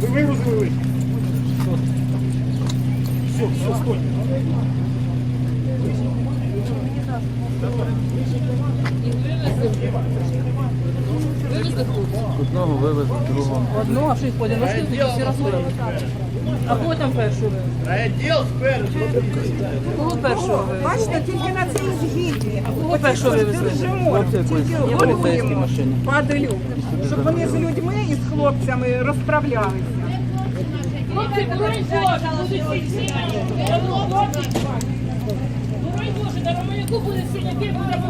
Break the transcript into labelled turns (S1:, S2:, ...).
S1: Вы выгрузили? Все, все, стой.
S2: Одного вивезли, другого.
S3: Одну, а що їх ходять? Ну, що всі розходять? А кого там першого вивезли? Кого першого вивезли?
S4: Бачите, тільки на цій згідні.
S3: Кого першого вивезли?
S4: Держимо, тільки годуємо падалю, щоб вони з людьми і з хлопцями розправлялися.
S5: Хлопці, будуть боронь Боже, на Романюку буде синяки, буде